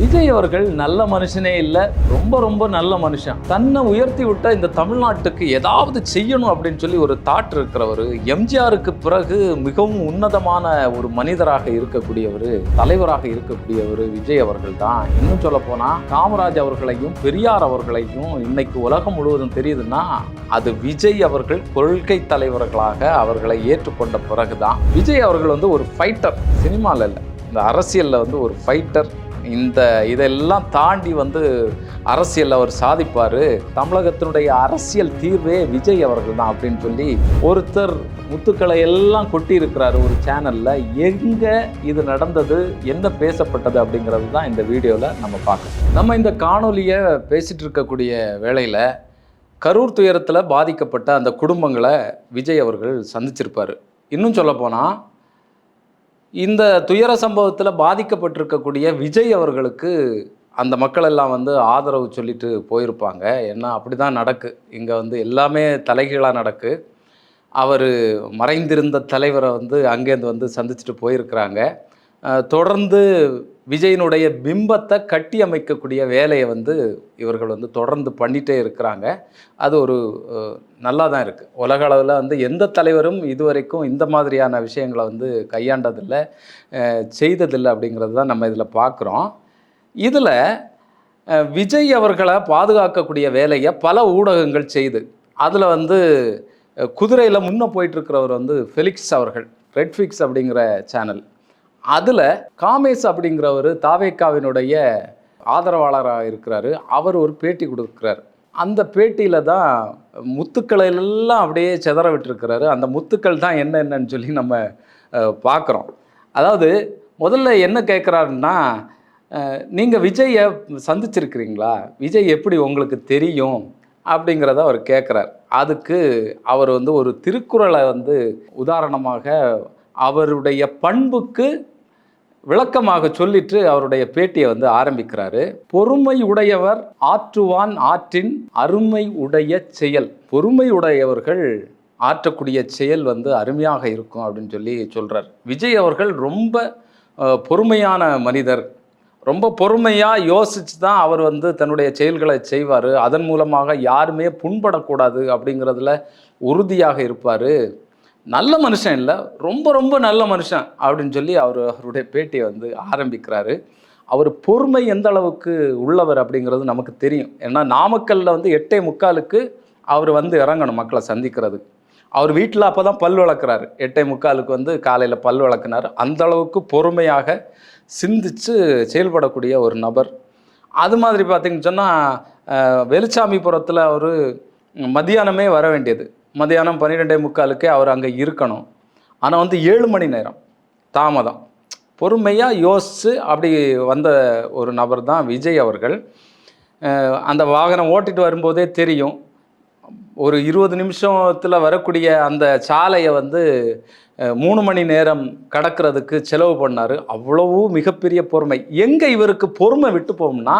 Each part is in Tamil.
விஜய் அவர்கள் நல்ல மனுஷனே இல்லை ரொம்ப ரொம்ப நல்ல மனுஷன். தன்னை உயர்த்தி விட்ட இந்த தமிழ்நாட்டுக்கு ஏதாவது செய்யணும் அப்படின்னு சொல்லி ஒரு தாட் இருக்கிறவர் எம்ஜிஆருக்கு பிறகு மிகவும் உன்னதமான ஒரு மனிதராக இருக்கக்கூடியவர் தலைவராக இருக்கக்கூடியவர் விஜய் அவர்கள் தான். இன்னும் சொல்ல போனால் காமராஜ் அவர்களையும் பெரியார் அவர்களையும் இன்னைக்கு உலகம் முழுவதும் தெரியுதுன்னா அது விஜய் அவர்கள் கொள்கை தலைவர்களாக அவர்களை ஏற்றுக்கொண்ட பிறகுதான். விஜய் அவர்கள் வந்து ஒரு ஃபைட்டர் சினிமாவில் இல்லை. இந்த அரசியலில் வந்து ஒரு ஃபைட்டர் இந்த இதெல்லாம் தாண்டி வந்து அரசியலில் அவர் சாதிப்பார். தமிழகத்தினுடைய அரசியல் தீர்வே விஜய் அவர்கள் தான் அப்படின்னு சொல்லி ஒருத்தர் முத்துக்களை எல்லாம் கொட்டி இருக்கிறாரு ஒரு சேனலில் எங்கே இது நடந்தது? என்ன பேசப்பட்டது அப்படிங்கிறது தான் இந்த வீடியோவில் நம்ம பார்க்கணும் நம்ம இந்த காணொலியை பேசிகிட்டு இருக்கக்கூடிய வேளையில் கரூர் துயரத்தில் பாதிக்கப்பட்ட அந்த குடும்பங்களை விஜய் அவர்கள் சந்திச்சிருப்பார். இன்னும் சொல்லப்போனால் இந்த துயர சம்பவத்தில் பாதிக்கப்பட்டிருக்கக்கூடிய விஜய் அவர்களுக்கு அந்த மக்கள் எல்லாம் வந்து ஆதரவு சொல்லிட்டு போயிருப்பாங்க. ஏன்னா அப்படி தான் நடக்கு. இங்கே வந்து எல்லாமே தலைகீழாக நடக்கு. அவர் மறைந்திருந்த தலைவரை வந்து அங்கேருந்து வந்து சந்திச்சுட்டு போயிருக்கிறாங்க. தொடர்ந்து விஜயினுடைய பிம்பத்தை கட்டி அமைக்கக்கூடிய வேலையை வந்து இவர்கள் வந்து தொடர்ந்து பண்ணிகிட்டே இருக்கிறாங்க. அது ஒரு நல்லா தான் இருக்குது உலக அளவில் வந்து எந்த தலைவரும் இதுவரைக்கும் இந்த மாதிரியான விஷயங்களை வந்து கையாண்டதில்லை செய்ததில்லை அப்படிங்கிறது தான் நம்ம இதில் பார்க்குறோம் இதில் விஜய் அவர்களை பாதுகாக்கக்கூடிய வேலையை பல ஊடகங்கள் செய்து அதில் வந்து குதிரையில் முன்னே போயிட்டுருக்கிறவர் வந்து ஃபெலிக்ஸ் அவர்கள் ரெட்ஃபிக்ஸ் அப்படிங்கிற சேனல் அதில் காமேஷ் அப்படிங்கிறவர் தாவேக்காவினுடைய ஆதரவாளராக இருக்கிறாரு. அவர் ஒரு பேட்டி கொடுக்குறாரு. அந்த பேட்டியில் தான் முத்துக்களை எல்லாம் அப்படியே சிதற விட்டுருக்கிறாரு. அந்த முத்துக்கள் தான் என்ன என்னன்னு சொல்லி நம்ம பார்க்குறோம். அதாவது முதல்ல என்ன கேட்குறாருன்னா நீங்கள் விஜயை சந்திச்சிருக்கிறீங்களா? விஜய் எப்படி உங்களுக்கு தெரியும்? அப்படிங்கிறத அவர் கேட்குறார் அதுக்கு அவர் வந்து ஒரு திருக்குறளை வந்து உதாரணமாக அவருடைய பண்புக்கு விளக்கமாக சொல்லிட்டு அவருடைய பேட்டியை வந்து ஆரம்பிக்கிறாரு. பொறுமை உடையவர் ஆற்றுவான் ஆற்றின் அருமை உடைய செயல். பொறுமை உடையவர்கள் ஆற்றக்கூடிய செயல் வந்து அருமையாக இருக்கும் அப்படின்னு சொல்லி சொல்கிறார் விஜய் அவர்கள் ரொம்ப பொறுமையான மனிதர். ரொம்ப பொறுமையாக யோசித்து தான் அவர் வந்து தன்னுடைய செயல்களை செய்வார். அதன் மூலமாக யாருமே புண்படக்கூடாது அப்படிங்கிறதுல உறுதியாக இருப்பார். நல்ல மனுஷன் இல்லை ரொம்ப ரொம்ப நல்ல மனுஷன் அப்படின்னு சொல்லி அவர் அவருடைய பேட்டியை வந்து ஆரம்பிக்கிறாரு. அவர் பொறுமை எந்த அளவுக்கு உள்ளவர் அப்படிங்கிறது நமக்கு தெரியும். ஏன்னா நாமக்கல்ல வந்து எட்டே முக்காலுக்கு அவர் வந்து இறங்கணும் மக்களை சந்திக்கிறது. அவர் வீட்டில் அப்போ தான் பல் வளர்க்குறாரு எட்டே முக்காலுக்கு வந்து காலையில் பல் வளர்க்குனார் அந்த அளவுக்கு பொறுமையாக சிந்திச்சு செயல்படக்கூடிய ஒரு நபர். அது மாதிரி பார்த்திங்கன்னு சொன்னால் வெளிச்சாமிபுரத்தில் அவர் மதியானமே வர வேண்டியது. மதியானம் பன்னிரெண்டே முக்காலுக்கே அவர் அங்கே இருக்கணும். ஆனால் வந்து ஏழு மணி நேரம். தாமதம். பொறுமையாக யோசித்து அப்படி வந்த ஒரு நபர் தான் விஜய் அவர்கள். அந்த வாகனம் ஓட்டிட்டு வரும்போதே தெரியும். ஒரு இருபது நிமிஷத்தில் வரக்கூடிய அந்த சாலையை வந்து மூணு மணி நேரம் கடக்கிறதுக்கு செலவு பண்ணார். அவ்வளவு மிகப்பெரிய பொறுமை. எங்கே இவருக்கு பொறுமை விட்டு போகும்னா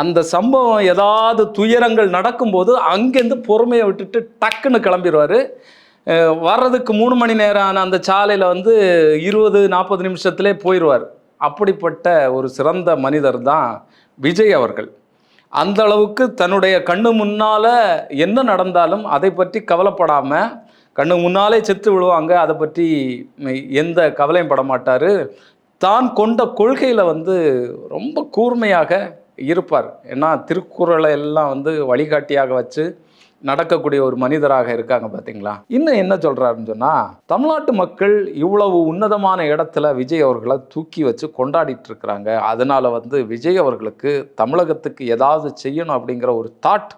அந்த சம்பவம் ஏதாவது துயரங்கள் நடக்கும்போது அங்கேருந்து பொறுமையை விட்டுட்டு டக்குன்னு கிளம்பிடுவார். வர்றதுக்கு மூணு மணி நேரம் ஆன அந்த சாலையில் வந்து இருபது நாற்பது நிமிஷத்துலே போயிடுவார் அப்படிப்பட்ட ஒரு சிறந்த மனிதர் தான் விஜய் அவர்கள். அந்த அளவுக்கு தன்னுடைய கண்ணு முன்னால் என்ன நடந்தாலும் அதை பற்றி கவலைப்படாமல் கண்ணு முன்னாலே செத்து விழுவாங்க. அதை பற்றி எந்த கவலையும் பட மாட்டார் தான் கொண்ட கொள்கையில் வந்து ரொம்ப கூர்மையாக இருப்பார். ஏன்னா திருக்குறளை எல்லாம் வந்து வழிகாட்டியாக வச்சு நடக்கக்கூடிய ஒரு மனிதராக இருக்காங்க பார்த்தீங்களா இன்னும் என்ன சொல்கிறாருன்னு சொன்னால் தமிழ்நாட்டு மக்கள் இவ்வளவு உன்னதமான இடத்துல விஜய் அவர்களை தூக்கி வச்சு கொண்டாடிட்டு இருக்கிறாங்க. அதனால் வந்து விஜய் அவர்களுக்கு தமிழகத்துக்கு ஏதாவது செய்யணும் அப்படிங்கிற ஒரு தாட்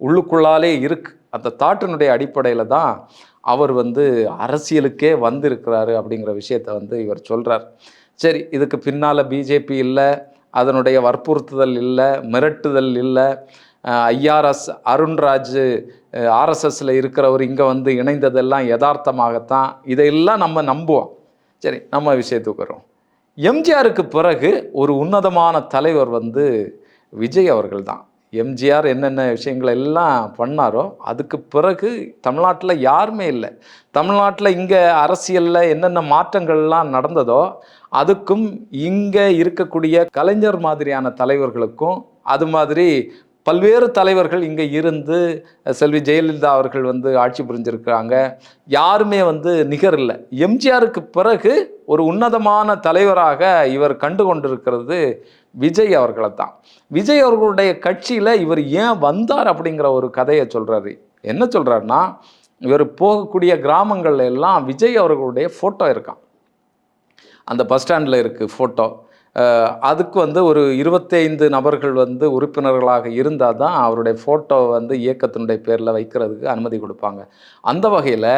உள்ளுக்குள்ளாலே இருக்கு. அந்த தாட்டினுடைய அடிப்படையில் தான் அவர் வந்து அரசியலுக்கே வந்திருக்கிறாரு அப்படிங்கிற விஷயத்த வந்து இவர் சொல்கிறார் சரி இதுக்கு பின்னால் பிஜேபி இல்லை அதனுடைய வற்புறுத்துதல் இல்லை மிரட்டுதல் இல்லை. ஐஆர்எஸ் அருண்ராஜ் ஆர்எஸ்எஸில் இருக்கிறவர் இங்கே வந்து இணைந்ததெல்லாம் யதார்த்தமாகத்தான். இதையெல்லாம் நம்ம நம்புவோம். சரி நம்ம விஷயத்துக்கு வரும் எம்ஜிஆருக்கு பிறகு ஒரு உன்னதமான தலைவர் வந்து விஜய் அவர்கள் தான் எம்ஜிஆர் என்னென்ன விஷயங்களை எல்லாம் பண்ணாரோ அதுக்கு பிறகு தமிழ்நாட்டில் யாருமே இல்லை. தமிழ்நாட்டில் இங்கே அரசியலில் என்னென்ன மாற்றங்கள்லாம் நடந்ததோ அதுக்கும் இங்கே இருக்கக்கூடிய கலைஞர் மாதிரியான தலைவர்களுக்கும் அது மாதிரி பல்வேறு தலைவர்கள் இங்கே இருந்து செல்வி ஜெயலலிதா அவர்கள் வந்து ஆட்சி புரிஞ்சிருக்கிறாங்க. யாருமே வந்து நிகர் இல்லை எம்ஜிஆருக்கு பிறகு ஒரு உன்னதமான தலைவராக இவர் கண்டு கொண்டிருக்கிறது விஜய் அவர்களை தான் விஜய் அவர்களுடைய கட்சியில் இவர் ஏன் வந்தார் அப்படிங்கிற ஒரு கதையை சொல்கிறாரு என்ன சொல்கிறாருன்னா இவர் போகக்கூடிய கிராமங்கள்ல எல்லாம் விஜய் அவர்களுடைய ஃபோட்டோ இருக்கான் அந்த பஸ் ஸ்டாண்டில் இருக்குது ஃபோட்டோ அதுக்கு வந்து ஒரு இருபத்தைந்து நபர்கள் வந்து உறுப்பினர்களாக இருந்தால் தான் அவருடைய ஃபோட்டோ வந்து இயக்கத்தினுடைய பேரில் வைக்கிறதுக்கு அனுமதி கொடுப்பாங்க. அந்த வகையில்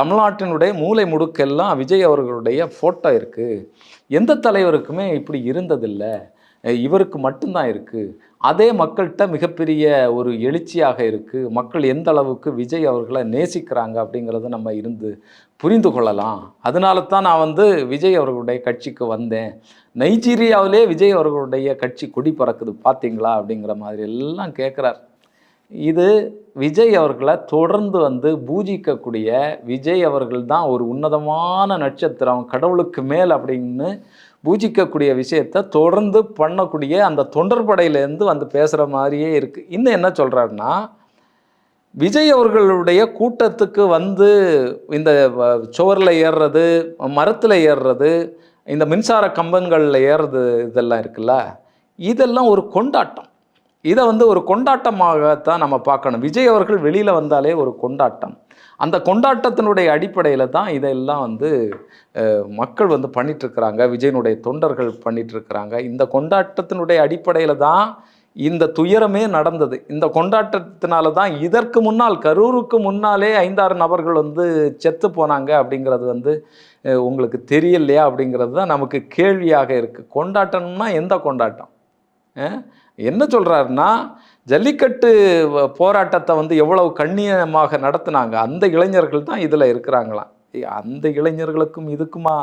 தமிழ்நாட்டினுடைய மூலை முடுக்கெல்லாம் விஜய் அவர்களுடைய ஃபோட்டோ இருக்குது எந்த தலைவருக்குமே இப்படி இருந்ததில்லை. இவருக்கு மட்டும்தான் இருக்குது அதே மக்கள்கிட்ட மிகப்பெரிய ஒரு எழுச்சியாக இருக்குது மக்கள் எந்த அளவுக்கு விஜய் அவர்களை நேசிக்கிறாங்க அப்படிங்கிறத நம்ம இருந்து புரிந்து கொள்ளலாம். அதனால தான் நான் வந்து விஜய் அவர்களுடைய கட்சிக்கு வந்தேன். நைஜீரியாவிலே விஜய் அவர்களுடைய கட்சி கொடி பறக்குது பார்த்தீங்களா? அப்படிங்கிற மாதிரி எல்லாம் கேட்குறார் இது விஜய் அவர்களை தொடர்ந்து வந்து பூஜிக்கக்கூடிய விஜய் அவர்கள் தான் ஒரு உன்னதமான நட்சத்திரம் கடவுளுக்கு மேல் அப்படின்னு பூஜிக்கக்கூடிய விஷயத்தை தொடர்ந்து பண்ணக்கூடிய அந்த தொண்டர்படையிலேருந்து வந்து பேசுகிற மாதிரியே இருக்குது இன்னும் என்ன சொல்கிறாருன்னா விஜய் அவர்களுடைய கூட்டத்துக்கு வந்து இந்த வ- ஏறுறது மரத்தில் ஏறுறது இந்த மின்சார கம்பங்களில் ஏறுறது இதெல்லாம் இருக்குல்ல இதெல்லாம் ஒரு கொண்டாட்டம். இதை வந்து ஒரு கொண்டாட்டமாகத்தான் நம்ம பார்க்கணும். விஜய் அவர்கள் வெளியில் வந்தாலே ஒரு கொண்டாட்டம். அந்த கொண்டாட்டத்தினுடைய அடிப்படையில் தான் இதெல்லாம் வந்து மக்கள் வந்து பண்ணிட்டுருக்கிறாங்க. விஜயனுடைய தொண்டர்கள் பண்ணிகிட்ருக்கிறாங்க இந்த கொண்டாட்டத்தினுடைய அடிப்படையில் தான் இந்த துயரமே நடந்தது. இந்த கொண்டாட்டத்தினால தான் இதற்கு முன்னால் கரூருக்கு முன்னாலே ஐந்தாறு நபர்கள் வந்து செத்து போனாங்க அப்படிங்கிறது வந்து உங்களுக்கு தெரியலையா அப்படிங்கிறது தான் நமக்கு கேள்வியாக இருக்குது கொண்டாட்டம்னா எந்த கொண்டாட்டம்? என்ன சொல்கிறாருன்னா ஜல்லிக்கட்டு போராட்டத்தை வந்து எவ்வளவு கண்ணியமாக நடத்தினாங்க அந்த இளைஞர்கள் தான் இதில் இருக்கிறாங்களாம். அந்த இளைஞர்களுக்கும் இதுக்குமா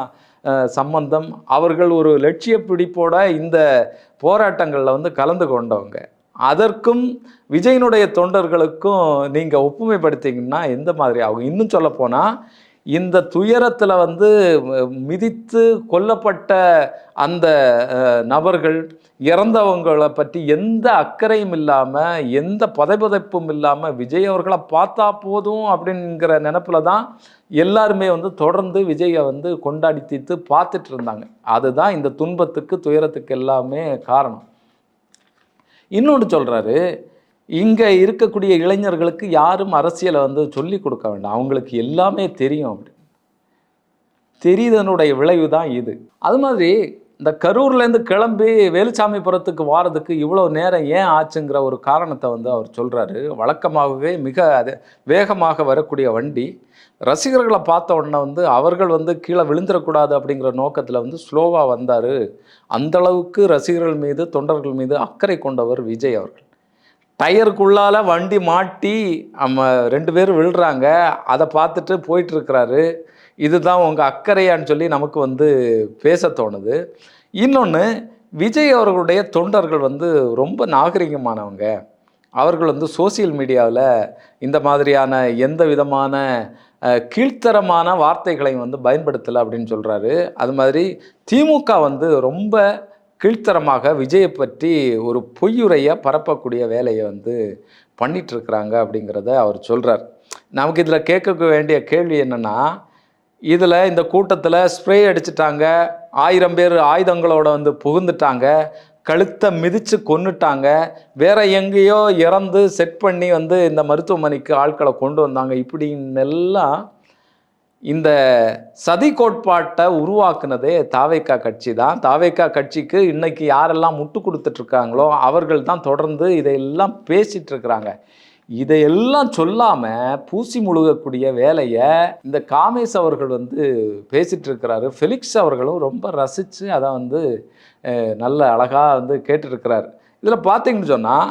சம்பந்தம்? அவர்கள் ஒரு லட்சிய பிடிப்போட இந்த போராட்டங்களில் வந்து கலந்து கொண்டவங்க. அதற்கும் விஜயனுடைய தொண்டர்களுக்கும் நீங்கள் ஒப்புமைப்படுத்திங்கன்னா எந்த மாதிரி ஆகும்? இன்னும் சொல்லப்போனால் இந்த துயரத்தில் வந்து மிதித்து கொல்லப்பட்ட அந்த நபர்கள் இறந்தவங்களை பற்றி எந்த அக்கறையும் இல்லாமல் எந்த பதைபதைப்பும் இல்லாமல் விஜய் அவர்களை பார்த்தா போதும் அப்படிங்கிற நினப்பில் தான் எல்லாருமே வந்து தொடர்ந்து விஜயை வந்து கொண்டாடி தீர்த்து பார்த்துட்டு இருந்தாங்க. அதுதான் இந்த துன்பத்துக்கு துயரத்துக்கு எல்லாமே காரணம். இன்னொன்று சொல்கிறாரு இங்கே இருக்கக்கூடிய இளைஞர்களுக்கு யாரும் அரசியலை வந்து சொல்லி கொடுக்க வேண்டாம். அவங்களுக்கு எல்லாமே தெரியும் அப்படி. தெரியுதனுடைய விளைவு தான் இது. அது மாதிரி இந்த கரூர்லேருந்து கிளம்பி வேலுச்சாமிபுரத்துக்கு வாரதுக்கு இவ்வளோ நேரம் ஏன் ஆச்சுங்கிற ஒரு காரணத்தை வந்து அவர் சொல்கிறாரு வழக்கமாகவே மிக அது வேகமாக வரக்கூடிய வண்டி ரசிகர்களை பார்த்த உடனே வந்து அவர்கள் வந்து கீழே விழுந்துடக்கூடாது அப்படிங்கிற நோக்கத்தில் வந்து ஸ்லோவாக வந்தார். அந்தளவுக்கு ரசிகர்கள் மீது தொண்டர்கள் மீது அக்கறை கொண்டவர் விஜய் அவர்கள். டயருக்குள்ளால் வண்டி மாட்டி நம்ம ரெண்டு பேரும் விழுறாங்க. அதை பார்த்துட்டு போயிட்டுருக்கிறாரு. இதுதான் உங்கள் அக்கறையான்னு சொல்லி நமக்கு வந்து பேச தோணுது. இன்னொன்று விஜய் அவர்களுடைய தொண்டர்கள் வந்து ரொம்ப நாகரிகமானவங்க. அவர்கள் வந்து சோசியல் மீடியாவில் இந்த மாதிரியான எந்த விதமான கீழ்த்தரமான வார்த்தைகளையும் வந்து பயன்படுத்தலை அப்படின்னு சொல்கிறாரு அது மாதிரி திமுக வந்து ரொம்ப கீழ்த்தரமாக விஜயை பற்றி ஒரு பொய்யுரையை பரப்பக்கூடிய வேலையை வந்து பண்ணிகிட்ருக்குறாங்க அப்படிங்கிறத அவர் சொல்கிறார் நமக்கு இதில் கேட்க வேண்டிய கேள்வி என்னென்னா இதில் இந்த கூட்டத்தில் ஸ்ப்ரே அடிச்சிட்டாங்க ஆயிரம் பேர் ஆயுதங்களோட வந்து புகுந்துட்டாங்க கழுத்தை மிதித்து கொண்டுட்டாங்க வேற எங்கேயோ இறந்து செட் பண்ணி வந்து இந்த மருத்துவமனைக்கு ஆட்களை கொண்டு வந்தாங்க இப்படின்னு எல்லாம் இந்த சதி கோட்பாட்டை உருவாக்குனதே தாவேக்கா கட்சி தான். தாவேக்கா கட்சிக்கு இன்னைக்கு யாரெல்லாம் முட்டு கொடுத்துட்ருக்காங்களோ அவர்கள் தான் தொடர்ந்து இதையெல்லாம் பேசிட்டு இருக்கிறாங்க. இதையெல்லாம் சொல்லாமல் பூசி முழுகக்கூடிய வேலையை இந்த காமேஷ் அவர்கள் வந்து பேசிகிட்டு இருக்கிறாரு. ஃபெலிக்ஸ் அவர்களும் ரொம்ப ரசித்து அதை வந்து நல்ல அழகாக வந்து கேட்டுருக்கிறார் இதில் பார்த்தீங்கன்னு சொன்னால்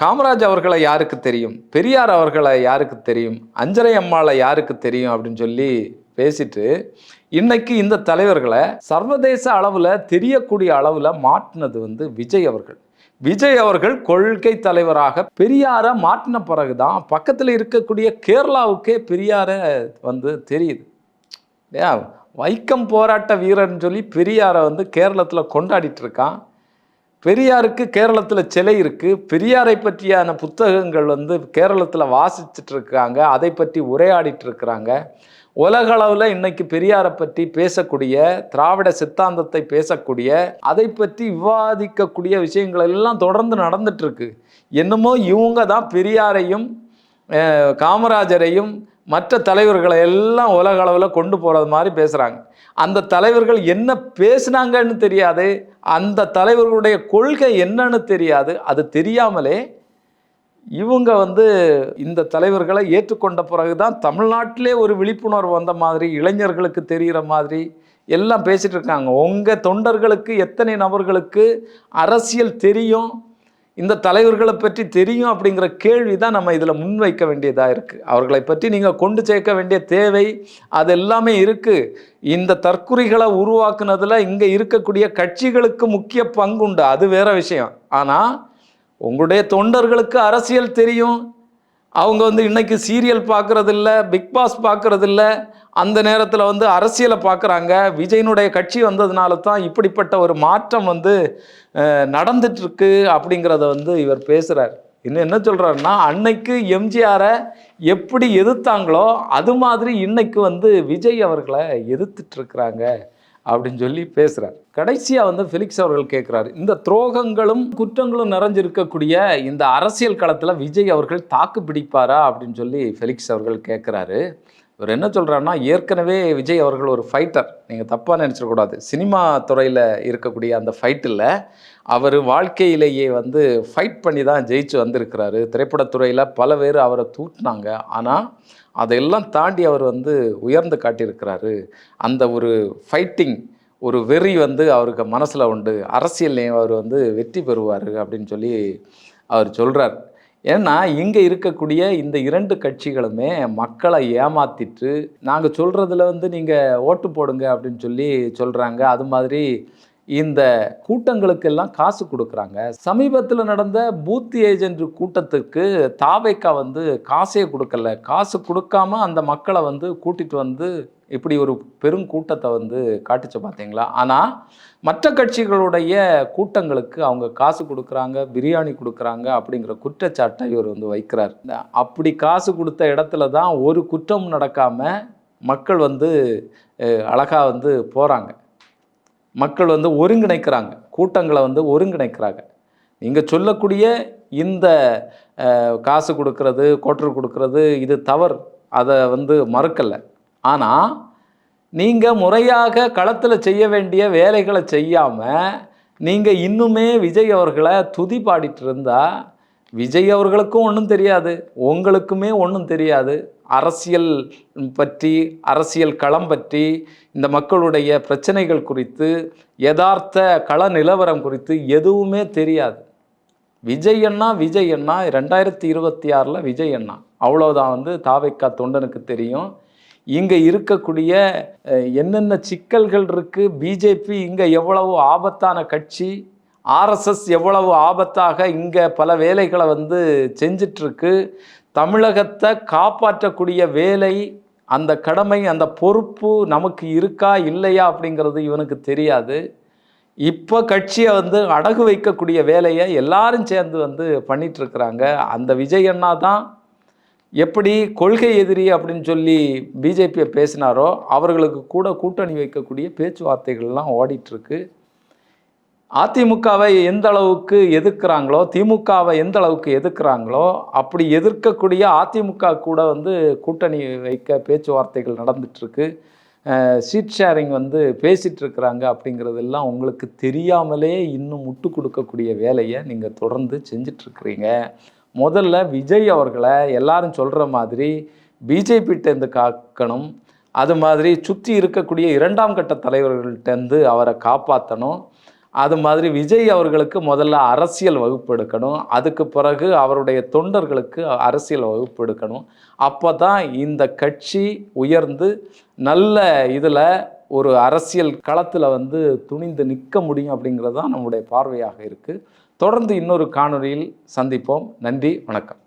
காமராஜ் அவர்களை யாருக்கு தெரியும்? பெரியார் அவர்களை யாருக்கு தெரியும்? அஞ்சரை அம்மாளை யாருக்கு தெரியும் அப்படின்னு சொல்லி பேசிட்டு இன்னைக்கு இந்த தலைவர்களை சர்வதேச அளவில் தெரியக்கூடிய அளவில் மாட்டினது வந்து விஜய் அவர்கள். விஜய் அவர்கள் கொள்கை தலைவராக பெரியாரை மாட்டின பிறகு தான் பக்கத்தில் இருக்கக்கூடிய கேரளாவுக்கே பெரியாரை வந்து தெரியுது. இல்லையா வைக்கம் போராட்ட வீரர்னு சொல்லி பெரியாரை வந்து கேரளத்தில் கொண்டாடிட்டு இருக்கான். பெரியாருக்கு கேரளத்தில் சிலை இருக்குது பெரியாரை பற்றியான புத்தகங்கள் வந்து கேரளத்தில் வாசிச்சுட்டு இருக்காங்க அதை பற்றி உரையாடிட்டு இருக்கிறாங்க உலகளவில் இன்னைக்கு பெரியாரை பற்றி பேசக்கூடிய திராவிட சித்தாந்தத்தை பேசக்கூடிய அதை பற்றி விவாதிக்கக்கூடிய விஷயங்கள் எல்லாம் தொடர்ந்து நடந்துட்டு இருக்கு என்னமோ இவங்க தான் பெரியாரையும் காமராஜரையும் மற்ற தலைவர்களை எல்லாம் உலக அளவில் கொண்டு போகிறது மாதிரி பேசுகிறாங்க அந்த தலைவர்கள் என்ன பேசுனாங்கன்னு தெரியாது. அந்த தலைவர்களுடைய கொள்கை என்னன்னு தெரியாது. அது தெரியாமலே இவங்க வந்து இந்த தலைவர்களை ஏற்றுக்கொண்ட பிறகு தான் தமிழ்நாட்டிலே ஒரு விழிப்புணர்வு வந்த மாதிரி இளைஞர்களுக்கு தெரிகிற மாதிரி எல்லாம் பேசிகிட்டு இருக்காங்க. உங்கள் தொண்டர்களுக்கு எத்தனை நபர்களுக்கு அரசியல் தெரியும்? இந்த தலைவர்களை பற்றி தெரியும் அப்படிங்கிற கேள்வி தான் நம்ம இதில் முன்வைக்க வேண்டியதாக இருக்குது அவர்களை பற்றி நீங்கள் கொண்டு சேர்க்க வேண்டிய தேவை அது எல்லாமே இருக்குது இந்த தற்குறிகளை உருவாக்குனதில் இங்கே இருக்கக்கூடிய கட்சிகளுக்கு முக்கிய பங்குண்டு அது வேற விஷயம். ஆனால் உங்களுடைய தொண்டர்களுக்கு அரசியல் தெரியும். அவங்க வந்து இன்னைக்கு சீரியல் பார்க்குறதில்ல பிக் பாஸ் பார்க்குறதில்ல. அந்த நேரத்தில் வந்து அரசியலை பார்க்குறாங்க. விஜயனுடைய கட்சி வந்ததுனால தான் இப்படிப்பட்ட ஒரு மாற்றம் வந்து நடந்துட்டுருக்கு அப்படிங்கிறத வந்து இவர் பேசுகிறார் இன்னும் என்ன சொல்கிறாருன்னா அன்னைக்கு எம்ஜிஆரை எப்படி எதிர்த்தாங்களோ அது மாதிரி இன்னைக்கு வந்து விஜய் அவர்களை எதிர்த்துட்ருக்குறாங்க அப்படின்னு சொல்லி பேசுகிறார் கடைசியாக வந்து ஃபெலிக்ஸ் அவர்கள் கேட்குறாரு இந்த துரோகங்களும் குற்றங்களும் நிறைஞ்சிருக்கக்கூடிய இந்த அரசியல் களத்தில் விஜய் அவர்கள் தாக்கு பிடிப்பாரா அப்படின்னு சொல்லி ஃபெலிக்ஸ் அவர்கள் கேட்குறாரு இவர் என்ன சொல்கிறாருன்னா ஏற்கனவே விஜய் அவர்கள் ஒரு ஃபைட்டர் நீங்கள் தப்பாக நினச்சிடக்கூடாது. சினிமா துறையில் இருக்கக்கூடிய அந்த ஃபைட்டில் அவர் வாழ்க்கையிலேயே வந்து ஃபைட் பண்ணி தான் ஜெயிச்சு வந்திருக்கிறாரு. திரைப்படத்துறையில் பல பேர் அவரை தூட்டினாங்க ஆனால் அதையெல்லாம் தாண்டி அவர் வந்து உயர்ந்து காட்டியிருக்கிறாரு. அந்த ஒரு ஃபைட்டிங் ஒரு வெறி வந்து அவருக்கு மனசில் உண்டு. அரசியல்லையும் அவர் வந்து வெற்றி பெறுவார் அப்படின்னு சொல்லி அவர் சொல்கிறார் ஏன்னா இங்கே இருக்கக்கூடிய இந்த இரண்டு கட்சிகளுமே மக்களை ஏமாத்திட்டு நாங்கள் சொல்கிறதுல வந்து நீங்கள் ஓட்டு போடுங்க அப்படின்னு சொல்லி சொல்கிறாங்க அது மாதிரி இந்த கூட்டங்களுக்கெல்லாம் காசு கொடுக்குறாங்க. சமீபத்தில் நடந்த பூத் ஏஜென்ட் கூட்டத்துக்கு தாவைக்கா வந்து காசே கொடுக்கல. காசு கொடுக்காம அந்த மக்களை வந்து கூட்டிட்டு வந்து இப்படி ஒரு பெரும் கூட்டத்தை வந்து காட்டுச்சு பார்த்தீங்களா ஆனால் மற்ற கட்சிகளுடைய கூட்டங்களுக்கு அவங்க காசு கொடுக்குறாங்க பிரியாணி கொடுக்குறாங்க அப்படிங்கிற குற்றச்சாட்டை இவர் வந்து வைக்கிறார். அப்படி காசு கொடுத்த இடத்துல தான் ஒரு குற்றம் நடக்காமல் மக்கள் வந்து அழகாக வந்து போகிறாங்க மக்கள் வந்து ஒருங்கிணைக்கிறாங்க. கூட்டங்களை வந்து ஒருங்கிணைக்கிறாங்க. நீங்கள் சொல்லக்கூடிய இந்த காசு கொடுக்கறது கோட்டர் கொடுக்கறது இது தவறு. அதை வந்து மறுக்கலை. ஆனால் நீங்கள் முறையாக களத்தில் செய்ய வேண்டிய வேலைகளை செய்யாமல் நீங்கள் இன்னுமே விஜய் அவர்களை துதி பாடிட்டு இருந்தால் விஜய் அவர்களுக்கும் ஒன்றும் தெரியாது உங்களுக்குமே ஒன்றும் தெரியாது. அரசியல் பற்றி அரசியல் களம் பற்றி இந்த மக்களுடைய பிரச்சனைகள் குறித்து யதார்த்த கள நிலவரம் குறித்து எதுவுமே தெரியாது. விஜய் அண்ணா விஜய் அண்ணா ரெண்டாயிரத்தி இருபத்தி ஆறில் விஜய் அண்ணா. அவ்வளோதான் வந்து தாவைக்கா தொண்டனுக்கு தெரியும். இங்கே இருக்கக்கூடிய என்னென்ன சிக்கல்கள் இருக்குது பிஜேபி இங்கே எவ்வளவு ஆபத்தான கட்சி ஆர்எஸ்எஸ் எவ்வளவு ஆபத்தாக இங்கே பல வேலைகளை வந்து செஞ்சிட்ருக்கு. தமிழகத்தை காப்பாற்றக்கூடிய வேலை அந்த கடமை அந்த பொறுப்பு நமக்கு இருக்கா இல்லையா அப்படிங்கிறது இவனுக்கு தெரியாது. இப்போ கட்சியை வந்து அடகு வைக்கக்கூடிய வேலையை எல்லாரும் சேர்ந்து வந்து பண்ணிகிட்ருக்குறாங்க அந்த விஜய் அண்ணா தான் எப்படி கொள்கை எதிரி அப்படின்னு சொல்லி பிஜேபியை பேசினாரோ அவர்களுக்கு கூட கூட்டணி வைக்கக்கூடிய பேச்சுவார்த்தைகள்லாம் ஓடிட்டுருக்கு அதிமுகவை எந்த அளவுக்கு எதிர்க்கிறாங்களோ திமுகவை எந்த அளவுக்கு எதிர்க்கிறாங்களோ அப்படி எதிர்க்கக்கூடிய அதிமுக கூட வந்து கூட்டணி வைக்க பேச்சுவார்த்தைகள் நடந்துட்டுருக்கு. சீட் ஷேரிங் வந்து பேசிட்டு இருக்கிறாங்க அப்படிங்கிறதெல்லாம் உங்களுக்கு தெரியாமலே இன்னும் முட்டு கொடுக்கக்கூடிய வேலையை நீங்கள் தொடர்ந்து செஞ்சிட்ருக்கிறீங்க முதல்ல விஜய் அவர்களை எல்லாரும் சொல்கிற மாதிரி பிஜேபிகிட்டேருந்து காக்கணும். அது மாதிரி சுற்றி இருக்கக்கூடிய இரண்டாம் கட்ட தலைவர்கள்ட்டேருந்து அவரை காப்பாற்றணும் அது மாதிரி விஜய் அவர்களுக்கு முதல்ல அரசியல் வகுப்பு எடுக்கணும். அதுக்கு பிறகு அவருடைய தொண்டர்களுக்கு அரசியல் வகுப்பு எடுக்கணும். அப்போ தான் இந்த கட்சி உயர்ந்து நல்ல இதில் ஒரு அரசியல் களத்தில் வந்து துணிந்து நிற்க முடியும் அப்படிங்கிறது தான் நம்முடைய பார்வையாக இருக்குது தொடர்ந்து இன்னொரு காணொலியில் சந்திப்போம். நன்றி வணக்கம்.